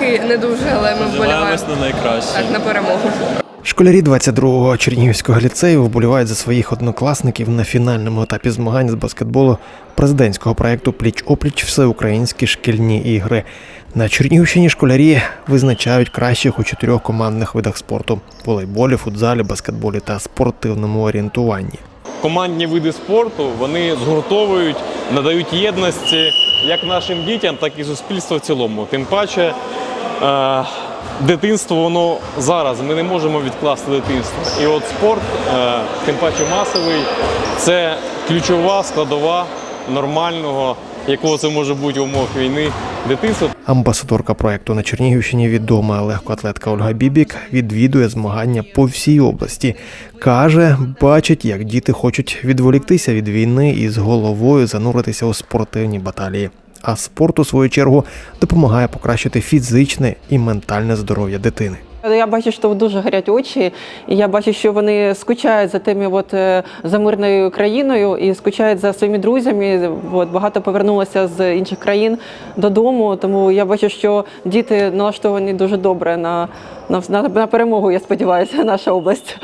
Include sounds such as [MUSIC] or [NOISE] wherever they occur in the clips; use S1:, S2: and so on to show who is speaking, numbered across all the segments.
S1: поки не дуже, але ми вболіваємо
S2: на найкраще.
S1: так на перемогу.
S3: Школярі 22-го Чернігівського ліцею вболівають за своїх однокласників на фінальному етапі змагань з баскетболу президентського проекту Пліч-опліч Всеукраїнські шкільні ігри. На Чернігівщині школярі визначають кращих у чотирьох командних видах спорту: волейболі, футзалі, баскетболі та спортивному орієнтуванні.
S2: Командні види спорту вони згуртовують, надають єдності як нашим дітям, так і суспільству в цілому. Тим паче, е, дитинство воно зараз. Ми не можемо відкласти дитинство. І от спорт, е, тим паче масовий, це ключова складова нормального, якого це може бути в умовах війни, дитинства.
S3: Амбасадорка проекту на Чернігівщині, відома легкоатлетка Ольга Бібік, відвідує змагання по всій області. Каже, бачить, як діти хочуть відволіктися від війни і з головою зануритися у спортивні баталії. А спорт, у свою чергу, допомагає покращити фізичне і ментальне здоров'я дитини.
S4: Я бачу, що дуже горять очі, і я бачу, що вони скучають за тими, от е, за мирною країною і скучають за своїми друзями. От багато повернулося з інших країн додому. Тому я бачу, що діти налаштовані дуже добре на, на, на, на перемогу. Я сподіваюся, [LAUGHS] наша область.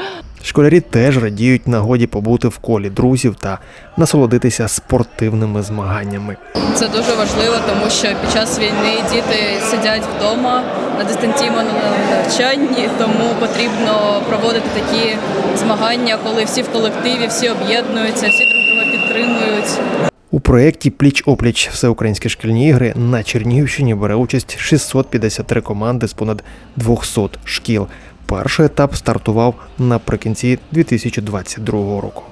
S3: Школярі теж радіють нагоді побути в колі друзів та насолодитися спортивними змаганнями.
S5: Це дуже важливо, тому що під час війни діти сидять вдома на дистанційному навчанні, тому потрібно проводити такі змагання, коли всі в колективі, всі об'єднуються, всі друг друга підтримують.
S3: У проєкті Пліч-опліч Всеукраїнські шкільні ігри на Чернігівщині бере участь 653 команди з понад 200 шкіл. Перший етап стартував наприкінці 2022 року.